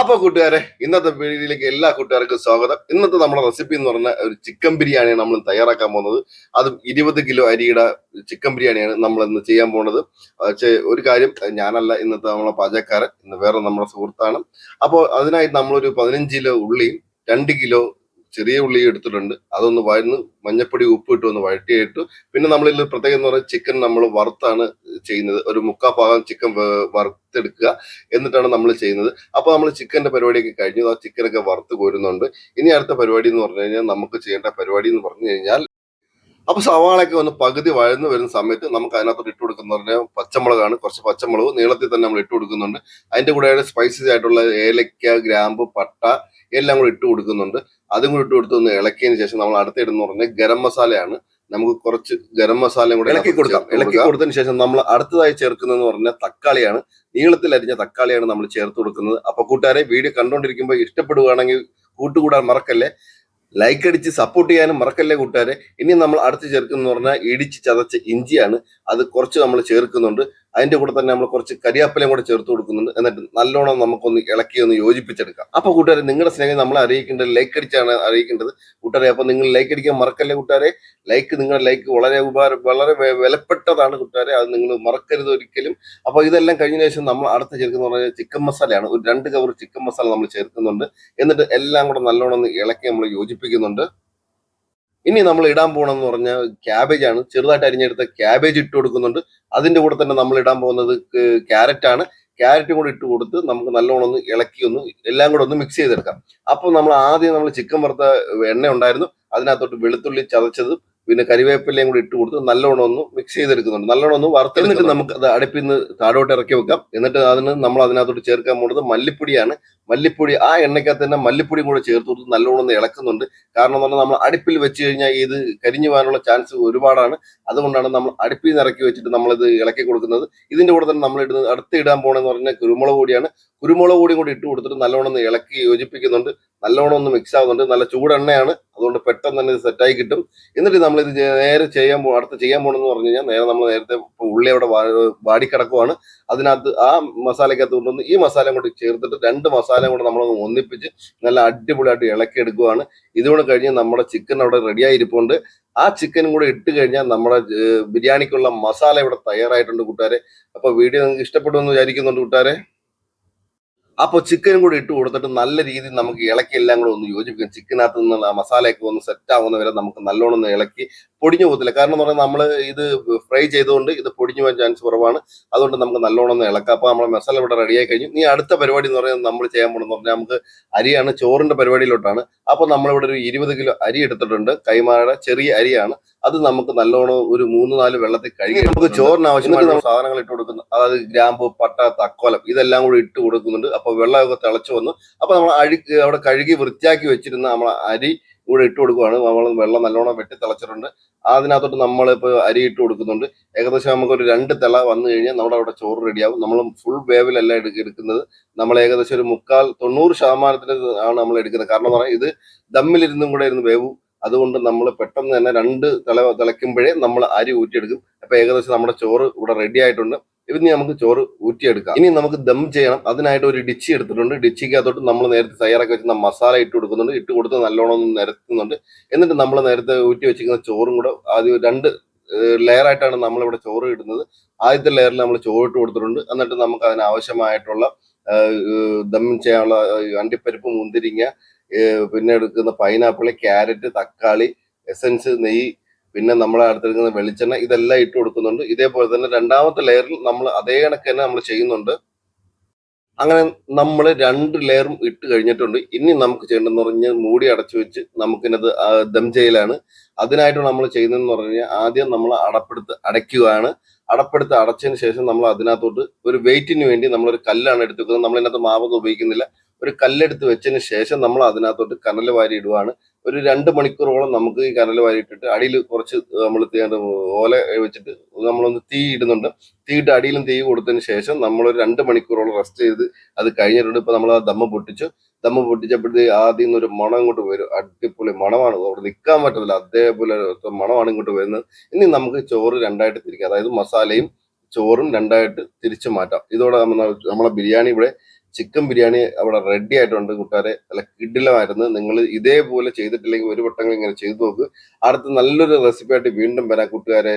അപ്പൊ കൂട്ടുകാരെ ഇന്നത്തെ വീഡിയോയിലേക്ക് എല്ലാ കൂട്ടുകാർക്കും സ്വാഗതം. ഇന്നത്തെ നമ്മുടെ റെസിപ്പി എന്ന് പറഞ്ഞ ഒരു ചിക്കൻ ബിരിയാണിയാണ് നമ്മൾ തയ്യാറാക്കാൻ പോകുന്നത്. അതും ഇരുപത് കിലോ അരിയുടെ ചിക്കൻ ബിരിയാണിയാണ് നമ്മൾ ഇന്ന് ചെയ്യാൻ പോകുന്നത്. ഒരു കാര്യം ഞാനല്ല ഇന്നത്തെ നമ്മളെ പാചകക്കാരൻ ഇന്ന് വേറെ നമ്മുടെ സുഹൃത്താണ്. അപ്പോൾ അതിനായി നമ്മളൊരു പതിനഞ്ച് കിലോ ഉള്ളിയും രണ്ട് കിലോ ചെറിയ ഉള്ളി എടുത്തിട്ടുണ്ട്. അതൊന്ന് വഴന്ന് മഞ്ഞപ്പൊടി ഉപ്പ് ഇട്ട് ഒന്ന് വഴറ്റിയിട്ട് പിന്നെ നമ്മളിൽ പ്രത്യേകം എന്ന് പറഞ്ഞാൽ ചിക്കൻ നമ്മൾ വറുത്താണ് ചെയ്യുന്നത്. ഒരു മുക്കാ ഭാഗം ചിക്കൻ വറുത്തെടുക്കുക എന്നിട്ടാണ് നമ്മൾ ചെയ്യുന്നത്. അപ്പോൾ നമ്മൾ ചിക്കന്റെ പരിപാടിയൊക്കെ കഴിഞ്ഞു. ആ ചിക്കനൊക്കെ വറുത്ത് കോരുന്നുണ്ട്. ഇനി അടുത്ത പരിപാടി എന്ന് പറഞ്ഞു കഴിഞ്ഞാൽ നമുക്ക് ചെയ്യേണ്ട പരിപാടി എന്ന് പറഞ്ഞു കഴിഞ്ഞാൽ അപ്പൊ സവാളയൊക്കെ ഒന്ന് പകുതി വഴന്നു വരുന്ന സമയത്ത് നമുക്ക് അതിനകത്തോട്ട് ഇട്ട് കൊടുക്കുന്ന പറഞ്ഞാൽ പച്ചമുളകാണ്. കുറച്ച് പച്ചമുളക് നീളത്തിൽ തന്നെ നമ്മൾ ഇട്ട് കൊടുക്കുന്നുണ്ട്. അതിന്റെ കൂടെ സ്പൈസസ് ആയിട്ടുള്ള ഏലക്ക ഗ്രാമ്പ് പട്ട എല്ലാം കൂടി ഇട്ട് കൊടുക്കുന്നുണ്ട്. അതും കൂടി ഇട്ട് കൊടുത്ത് ഒന്ന് ഇളക്കിയതിന് ശേഷം നമ്മൾ അടുത്ത ഇടുന്ന പറഞ്ഞാൽ ഗരം മസാലയാണ്. നമുക്ക് കുറച്ച് ഗരം മസാലയും കൂടെ ഇളക്കി കൊടുക്കാം. ഇളക്കി കൊടുത്തതിന് ശേഷം നമ്മൾ അടുത്തതായി ചേർക്കുന്നതെന്ന് പറഞ്ഞാൽ തക്കാളിയാണ്. നീളത്തിൽ അരിഞ്ഞ തക്കാളിയാണ് നമ്മൾ ചേർത്ത് കൊടുക്കുന്നത്. അപ്പൊ കൂട്ടുകാരെ വീഡിയോ കണ്ടുകൊണ്ടിരിക്കുമ്പോൾ ഇഷ്ടപ്പെടുകയാണെങ്കിൽ കൂട്ടുകൂടാൻ മറക്കല്ലേ? ലൈക്ക് അടിച്ച് സപ്പോർട്ട് ചെയ്യാനും മറക്കല്ലേ കൂട്ടുകാരെ? ഇനി നമ്മൾ അടുത്ത് ചേർക്കുന്നു പറഞ്ഞാൽ ഇടിച്ച് ചതച്ച ഇഞ്ചിയാണ്. അത് കുറച്ച് നമ്മൾ ചേർക്കുന്നുണ്ട്. അതിന്റെ കൂടെ തന്നെ നമ്മൾ കുറച്ച് കരിയാപ്പിലയും കൂടെ ചേർത്ത് കൊടുക്കുന്നുണ്ട്. എന്നിട്ട് നല്ലോണം നമുക്കൊന്ന് ഇളക്കി ഒന്ന് യോജിപ്പിച്ചെടുക്കാം. അപ്പൊ കൂട്ടുകാരെ നിങ്ങളുടെ സ്നേഹം നമ്മളെ അറിയിക്കേണ്ടത് ലൈക്ക് അടിച്ചാണ് അറിയിക്കേണ്ടത്. കൂട്ടുകാരെ അപ്പൊ നിങ്ങൾ ലൈക്ക് അടിക്കാൻ മറക്കല്ലേ കൂട്ടുകാരെ? ലൈക്ക് നിങ്ങളുടെ ലൈക്ക് വളരെ ഉപകാരം വളരെ വിലപ്പെട്ടതാണ് കൂട്ടുകാരെ. അത് നിങ്ങൾ മറക്കരുത് ഒരിക്കലും. അപ്പൊ ഇതെല്ലാം കഴിഞ്ഞ ശേഷം നമ്മൾ അടുത്ത ചേർക്കുന്ന പറഞ്ഞാൽ ചിക്കൻ മസാലയാണ് ഒരു രണ്ട് കവർ ചിക്കൻ മസാല നമ്മൾ ചേർക്കുന്നുണ്ട്. എന്നിട്ട് എല്ലാം കൂടെ നല്ലോണം ഒന്ന് ഇളക്കി നമ്മൾ യോജിപ്പിക്കുന്നുണ്ട്. ഇനി നമ്മൾ ഇടാൻ പോകണമെന്ന് പറഞ്ഞാൽ ക്യാബേജ് ആണ്. ചെറുതായിട്ട് അരിഞ്ഞെടുത്ത ക്യാബേജ് ഇട്ട് കൊടുക്കുന്നുണ്ട്. അതിന്റെ കൂടെ തന്നെ നമ്മൾ ഇടാൻ പോകുന്നത് ക്യാരറ്റ് ആണ്. ക്യാരറ്റും കൂടി ഇട്ട് കൊടുത്ത് നമുക്ക് നല്ലോണം ഒന്ന് ഇളക്കി ഒന്ന് എല്ലാം കൂടെ ഒന്ന് മിക്സ് ചെയ്തെടുക്കാം. അപ്പോൾ നമ്മൾ ആദ്യം നമ്മൾ ചിക്കൻ വറുത്ത എണ്ണ ഉണ്ടായിരുന്നു. അതിനകത്തോട്ട് വെളുത്തുള്ളി ചതച്ചതും പിന്നെ കരിവേപ്പിലയും കൂടി ഇട്ട് കൊടുത്ത് നല്ലോണം ഒന്ന് മിക്സ് ചെയ്തെടുക്കുന്നുണ്ട്. നല്ലോണം ഒന്ന് വറുത്തെടുത്തിട്ട് നമുക്ക് അത് അടുപ്പിൽ നിന്ന് താഴോട്ട് ഇറക്കി വെക്കാം. എന്നിട്ട് അതിന് നമ്മൾ അതിനകത്തോട്ട് ചേർക്കാൻ പോകുന്നത് മല്ലിപ്പൊടിയാണ്. മല്ലിപ്പൊടി ആ എണ്ണയ്ക്കകത്ത് തന്നെ മല്ലിപ്പൊടിയും കൂടെ ചേർത്ത് കൊടുത്ത് നല്ലോണം ഒന്ന് ഇളക്കുന്നുണ്ട്. കാരണം എന്ന് പറഞ്ഞാൽ നമ്മൾ അടുപ്പിൽ വെച്ച് കഴിഞ്ഞാൽ ഇത് കരിഞ്ഞു പോകാനുള്ള ചാൻസ് ഒരുപാടാണ്. അതുകൊണ്ടാണ് നമ്മൾ അടുപ്പിൽ നിന്ന് ഇറക്കി വെച്ചിട്ട് നമ്മളിത് ഇളക്കി കൊടുക്കുന്നത്. ഇതിന്റെ കൂടെ തന്നെ നമ്മൾ ഇടുന്നത് അടുത്ത് ഇടാൻ പോകണമെന്ന് പറഞ്ഞാൽ കുരുമുളക് പൊടിയാണ്. കുരുമുളക് പൊടിയും കൂടി ഇട്ട് കൊടുത്തിട്ട് നല്ലോണം ഒന്ന് ഇളക്കി യോജിപ്പിക്കുന്നുണ്ട്. നല്ലോണം ഒന്ന് മിക്സ് ആവുന്നുണ്ട്. നല്ല ചൂടെണ്ണയാണ് അതുകൊണ്ട് പെട്ടെന്ന് തന്നെ ഇത് സെറ്റായി കിട്ടും. എന്നിട്ട് നമ്മൾ ഇത് നേരെ ചെയ്യാൻ പോ അടുത്ത് ചെയ്യാൻ പോകണമെന്ന് പറഞ്ഞു കഴിഞ്ഞാൽ നേരെ നമ്മൾ നേരത്തെ ഉള്ളി അവിടെ വാടിക്കിടക്കുവാണ് അതിനകത്ത് ആ മസാലയ്ക്കകത്ത് കൊണ്ടുവന്ന് ഈ മസാല കൂടി ചേർത്തിട്ട് രണ്ട് മസാലയും കൂടെ നമ്മൾ ഒന്നിപ്പിച്ച് നല്ല അടിപൊളിയായിട്ട് ഇളക്കി എടുക്കുവാണ്. ഇതുകൂടെ കഴിഞ്ഞ് നമ്മുടെ ചിക്കൻ അവിടെ റെഡിയായി ഇരിപ്പുണ്ട് ആ ചിക്കനും കൂടെ ഇട്ട് കഴിഞ്ഞാൽ നമ്മുടെ ബിരിയാണിക്കുള്ള മസാല ഇവിടെ തയ്യാറായിട്ടുണ്ട് കൂട്ടുകാരെ. അപ്പൊ വീഡിയോ നിങ്ങൾക്ക് ഇഷ്ടപ്പെട്ടു എന്ന് വിചാരിക്കുന്നുണ്ട് കൂട്ടുകാരെ. അപ്പോൾ ചിക്കനും കൂടി ഇട്ട് കൊടുത്തിട്ട് നല്ല രീതിയിൽ നമുക്ക് ഇളക്കി എല്ലാം കൂടെ ഒന്ന് യോജിപ്പിക്കാം. ചിക്കനകത്ത് നിന്നുള്ള ആ മസാലയൊക്കെ ഒന്ന് സെറ്റ് ആവുന്ന വരെ നമുക്ക് നല്ലോണം ഒന്ന് ഇളക്കി പൊടിഞ്ഞു പോകത്തില്ല. കാരണം എന്ന് പറഞ്ഞാൽ നമ്മൾ ഇത് ഫ്രൈ ചെയ്തുകൊണ്ട് ഇത് പൊടിഞ്ഞു പോകാൻ ചാൻസ് കുറവാണ്. അതുകൊണ്ട് നമുക്ക് നല്ലോണം ഇളക്കാം. അപ്പോൾ നമ്മുടെ മസാല ഇവിടെ റെഡിയായി കഴിഞ്ഞു. ഇനി അടുത്ത പരിപാടി എന്ന് പറയുന്നത് നമ്മൾ ചെയ്യാൻ പോകുന്നത് പറഞ്ഞാൽ നമുക്ക് അരിയാണ് ചോറിന്റെ പരിപാടിയിലോട്ടാണ്. അപ്പോൾ നമ്മളിവിടെ ഒരു ഇരുപത് കിലോ അരി എടുത്തിട്ടുണ്ട്. കൈമാരുടെ ചെറിയ അരിയാണ്. അത് നമുക്ക് നല്ലോണം ഒരു മൂന്ന് നാല് വെള്ളത്തിൽ കഴുകി നമുക്ക് ചോറിന് ആവശ്യമായ സാധനങ്ങൾ ഇട്ട് കൊടുക്കുന്നു. അതായത് ഗ്രാമ്പു പട്ട തക്കോലം ഇതെല്ലാം കൂടി ഇട്ട് കൊടുക്കുന്നുണ്ട്. അപ്പോൾ വെള്ളമൊക്കെ തിളച്ചു വന്നു. അപ്പോൾ നമ്മൾ അഴി അവിടെ കഴുകി വൃത്തിയാക്കി വെച്ചിരുന്ന നമ്മൾ അരി കൂടെ ഇട്ട് കൊടുക്കുവാണ്. നമ്മൾ വെള്ളം നല്ലോണം വെട്ടി തിളച്ചിട്ടുണ്ട്. അതിനകത്തോട്ട് നമ്മൾ ഇപ്പോൾ അരി ഇട്ട് കൊടുക്കുന്നുണ്ട്. ഏകദേശം നമുക്ക് ഒരു രണ്ട് തിള വന്നു കഴിഞ്ഞാൽ നമ്മുടെ അവിടെ ചോറ് റെഡിയാവും നമ്മൾ ഫുൾ വേവിലല്ല എടുക്ക- എടുക്കുന്നത്. നമ്മൾ ഏകദേശം ഒരു മുക്കാൽ തൊണ്ണൂറ് ശതമാനത്തിന് ആണ് നമ്മൾ എടുക്കുന്നത്. കാരണം എന്ന് പറഞ്ഞാൽ ഇത് ദമ്മിലിരുന്നും കൂടെ ഇരുന്ന് വേവും. അതുകൊണ്ട് നമ്മൾ പെട്ടെന്ന് തന്നെ രണ്ട് തിള തിളയ്ക്കുമ്പോഴേ നമ്മൾ അരി ഊറ്റിയെടുക്കും. അപ്പോൾ ഏകദേശം നമ്മുടെ ചോറ് ഇവിടെ റെഡി ആയിട്ടുണ്ട്. ഇനി നമുക്ക് ചോറ് ഊറ്റിയെടുക്കാം. ഇനി നമുക്ക് ദം ചെയ്യണം. അതിനായിട്ട് ഒരു ഡിച്ചി എടുത്തിട്ടുണ്ട്. ഡിച്ചിക്കകത്തോട്ട് നമ്മൾ നേരത്തെ തയ്യാറാക്കി വെച്ചിരുന്ന മസാല ഇട്ട് കൊടുക്കുന്നുണ്ട്. ഇട്ട് കൊടുത്ത് നല്ലോണം നിരത്തുന്നുണ്ട്. എന്നിട്ട് നമ്മൾ നേരത്തെ ഊറ്റി വെച്ചിരിക്കുന്ന ചോറും കൂടെ ആദ്യം രണ്ട് ലെയർ ആയിട്ടാണ് നമ്മളിവിടെ ചോറ് ഇടുന്നത്. ആദ്യത്തെ ലെയറിൽ നമ്മൾ ചോറ് ഇട്ട് കൊടുത്തിട്ടുണ്ട്. എന്നിട്ട് നമുക്ക് അതിന് ആവശ്യമായിട്ടുള്ള ദം ചെയ്യാനുള്ള അണ്ടിപ്പരിപ്പ് മുന്തിരിങ്ങ പിന്നെ എടുക്കുന്ന പൈനാപ്പിൾ ക്യാരറ്റ് തക്കാളി എസൻസ് നെയ്യ് പിന്നെ നമ്മളെ അടുത്തിരിക്കുന്ന വെളിച്ചെണ്ണ ഇതെല്ലാം ഇട്ട് കൊടുക്കുന്നുണ്ട്. ഇതേപോലെ തന്നെ രണ്ടാമത്തെ ലെയറിൽ നമ്മൾ അതേ കണക്ക് തന്നെ നമ്മൾ ചെയ്യുന്നുണ്ട്. അങ്ങനെ നമ്മൾ രണ്ട് ലെയറും ഇട്ട് കഴിഞ്ഞിട്ടുണ്ട്. ഇനി നമുക്ക് ചെയ്യേണ്ടതെന്ന് പറഞ്ഞാൽ മൂടി അടച്ചു വെച്ച് നമുക്കിനത് ദം ചെയ്യലാണ് അതിനായിട്ട് നമ്മൾ ചെയ്യുന്നതെന്ന് പറഞ്ഞു കഴിഞ്ഞാൽ ആദ്യം നമ്മൾ അടപ്പെടുത്ത് അടയ്ക്കുകയാണ്. അടപ്പെടുത്ത് അടച്ചതിന് ശേഷം നമ്മൾ അതിനകത്തോട്ട് ഒരു വെയിറ്റിന് വേണ്ടി നമ്മളൊരു കല്ലാണ് എടുത്ത് വെക്കുന്നത്. നമ്മൾ ഇതിനകത്ത് മാവൊന്നും ഉപയോഗിക്കുന്നില്ല. ഒരു കല്ലെടുത്ത് വെച്ചതിന് ശേഷം നമ്മൾ അതിനകത്തോട്ട് കനൽ വാരി ഇടുവാണ്. ഒരു രണ്ട് മണിക്കൂറോളം നമുക്ക് ഈ കനൽ വാരിയിട്ടിട്ട് അടിയിൽ കുറച്ച് നമ്മൾ ഓല വെച്ചിട്ട് നമ്മളൊന്ന് തീ ഇടുന്നുണ്ട്. തീയിട്ട് അടിയിലും തീ കൊടുത്തതിന് ശേഷം നമ്മൾ ഒരു രണ്ട് മണിക്കൂറോളം റെസ്റ്റ് ചെയ്ത് അത് കഴിഞ്ഞിട്ടുണ്ട്. ഇപ്പൊ നമ്മൾ ആ ദമ്മ പൊട്ടിച്ചു. ദമ്മ പൊട്ടിച്ചപ്പോഴത്തേക്ക് ആദ്യം ഒരു മണം ഇങ്ങോട്ട് വരും. അടിപൊളി മണമാണ്. അവിടെ നിൽക്കാൻ പറ്റത്തില്ല. അതേപോലെ മണമാണ് ഇങ്ങോട്ട് വരുന്നത്. ഇനി നമുക്ക് ചോറ് രണ്ടായിട്ട് തിരിക്കാം. അതായത് മസാലയും ചോറും രണ്ടായിട്ട് തിരിച്ചു മാറ്റാം. ഇതോടെ നമ്മൾ നമ്മളെ ബിരിയാണി ഇവിടെ ചിക്കൻ ബിരിയാണി അവിടെ റെഡി ആയിട്ടുണ്ട് കൂട്ടുകാരെ. നല്ല കിടിലമായിരുന്നു. നിങ്ങൾ ഇതേപോലെ ചെയ്തിട്ടില്ലെങ്കിൽ ഒരു വട്ടങ്ങൾ ഇങ്ങനെ ചെയ്തു നോക്ക്. അടുത്ത നല്ലൊരു റെസിപ്പി ആയിട്ട് വീണ്ടും വരാം കൂട്ടുകാരെ.